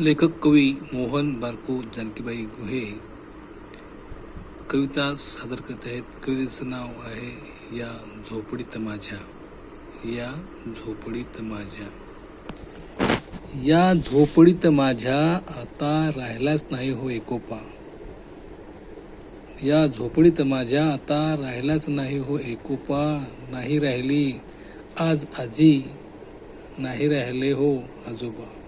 लेखक कवी मोहन बारको जानकीबाई गुहे कविता सादर करत आहेत. कवितेचं नाव आहे या झोपडीत माझ्या. या झोपडीत माझ्या. या झोपडीत माझ्या आता राहिलाच नाही हो एकोपा. या झोपडीत माझ्या आता राहिलाच नाही हो एकोपा. नाही राहिली आज आजी. नाही राहिले हो आजोबा.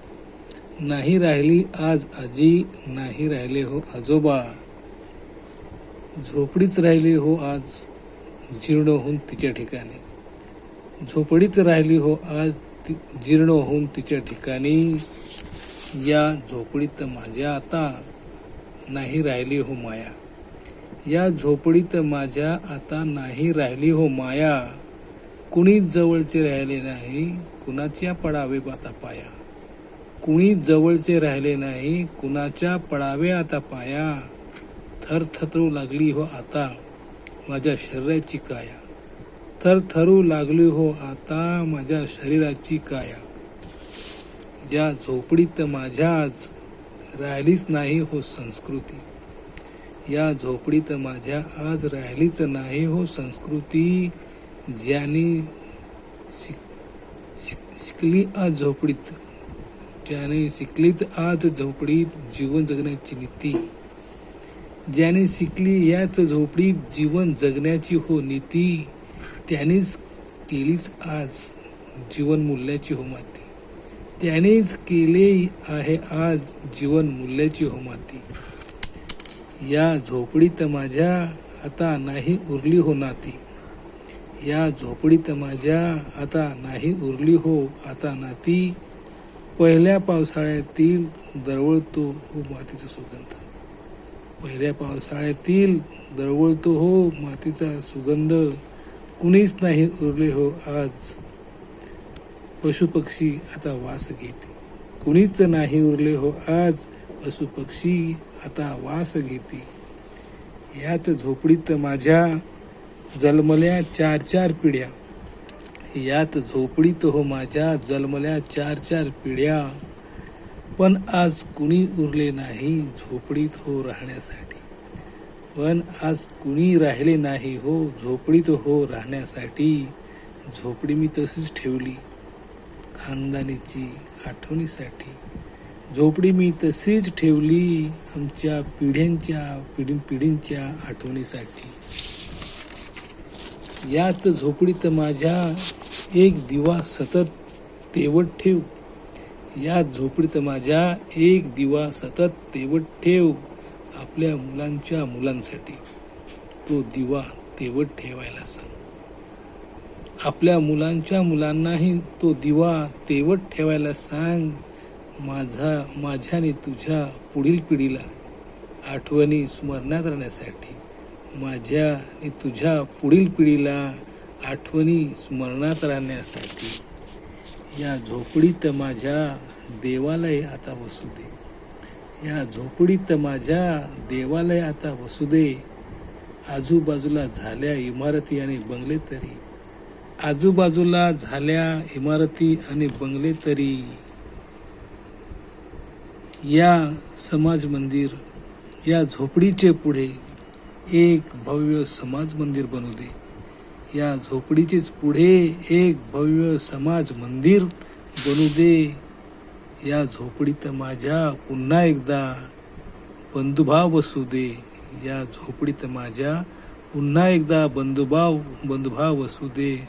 नाही राहिली आज आजी नाही राहिले हो आजोबा. झोपडीच राहिली हो आज जीर्ण होऊन तिच्या ठिकाणी. झोपडीच राहिली हो आज ती जीर्ण होऊन तिच्या ठिकाणी. या झोपडीत माझ्या आता नाही राहिली हो माया. या झोपडीत माझ्या आता नाही राहिली हो माया. कुणीच जवळचे राहिले नाही कुणाच्या पडावे आता पाया? कुणी जवळचे राहिले नाही कुणाच्या पडावे आता पाया. थरथरू लागली हो आता माझ्या शरीराची काया. थरथरू लागली हो आता माझ्या शरीराची काया. ज्या झोपडीत माझ्या आज राहिलीच नाही हो संस्कृती. या झोपडीत माझ्या आज राहिलीच नाही हो संस्कृती. ज्याने शिक- शिक- शिकली आज झोपडीत ज्याने शिकलीत आज झोपडीत जीवन जगण्याची नीती. ज्याने शिकली याच झोपडीत जीवन जगण्याची हो नीती त्यानेच केलीच आज जीवन मूल्याची हो माती. त्यानेच केले आहे आज जीवन मूल्याची हो माती. या झोपडीत माझ्या आता नाही उरली हो नाती. या झोपडीत माझ्या आता नाही उरली हो आता नाती. पहिल्या पावसाळ्यातील दरवळतो हो मातीचा सुगंध. पहिल्या पावसाळ्यातील दरवळतो हो मातीचा सुगंध. कुणीच नाही उरले हो आज. पशुपक्षी आता वास घेते. कुणीच नाही उरले हो आज. पशुपक्षी आता वास घेते. यात झोपडीत माझ्या जन्मल्या चार चार पिढ्या. यात झोपडीत हो माझ्या जन्मल्या चार चार पिढ्या. पण आज कुणी उरले नाही झोपडीत हो राहण्यासाठी. पण आज कुणी राहिले नाही हो झोपडीत हो राहण्यासाठी. झोपडी मी तशीच ठेवली. खानदानीची आठवणीसाठी. झोपडी मी तशीच ठेवली आमच्या पिढ्यांच्या पिढी पिढींच्या आठवणीसाठी. याच झोपडीत माझ्या एक दिवा सतत तेवत ठेव. या झोपडीत माझ्या एक दिवा सतत तेवत ठेव आपल्या मुलांच्या मुलांसाठी. तो दिवा तेवत ठेवायला सांग. आपल्या मुलांच्या मुलांनाही तो दिवा तेवत ठेवायला सांग. माझा माझ्याने तुझ्या पुढील पिढीला आठवणी स्मरणात राहण्यासाठी. माझ्या आणि तुझ्या पुढील पिढीला आठवणी स्मरणात राहण्यासाठी. या झोपडीत माझ्या देवालय आता वसू दे या झोपडीत माझ्या देवालय आता वसू दे आजूबाजूला झाल्या इमारती आणि बंगले तरी. आजूबाजूला झाल्या इमारती आणि बंगले तरी. या समाज मंदिर या झोपडीचे पुढे एक भव्य समाज मंदिर बनू दे. या झोपडीचीच पुढे एक भव्य समाज मंदिर बनू दे. या झोपडीत माझ्या पुन्हा एकदा बंधुभाव बसू दे. या झोपडीत माझ्या पुन्हा एकदा बंधुभाव बंधुभाव असू दे.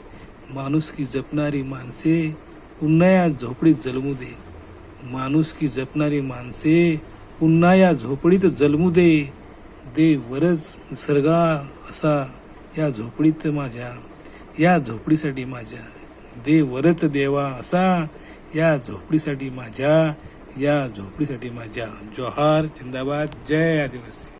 माणुसकी जपणारी माणसे पुन्हा या झोपडीत जन्मू दे. माणुसकी जपणारी माणसे पुन्हा या झोपडीत जन्मू दे. देवरच निसर्गा असा या झोपडीत माझ्या या झोपडीसाठी माझ्या देवरच देवा असा या झोपडीसाठी माझ्या या झोपडीसाठी माझ्या. जोहार जिंदाबाद जय आदिवासी.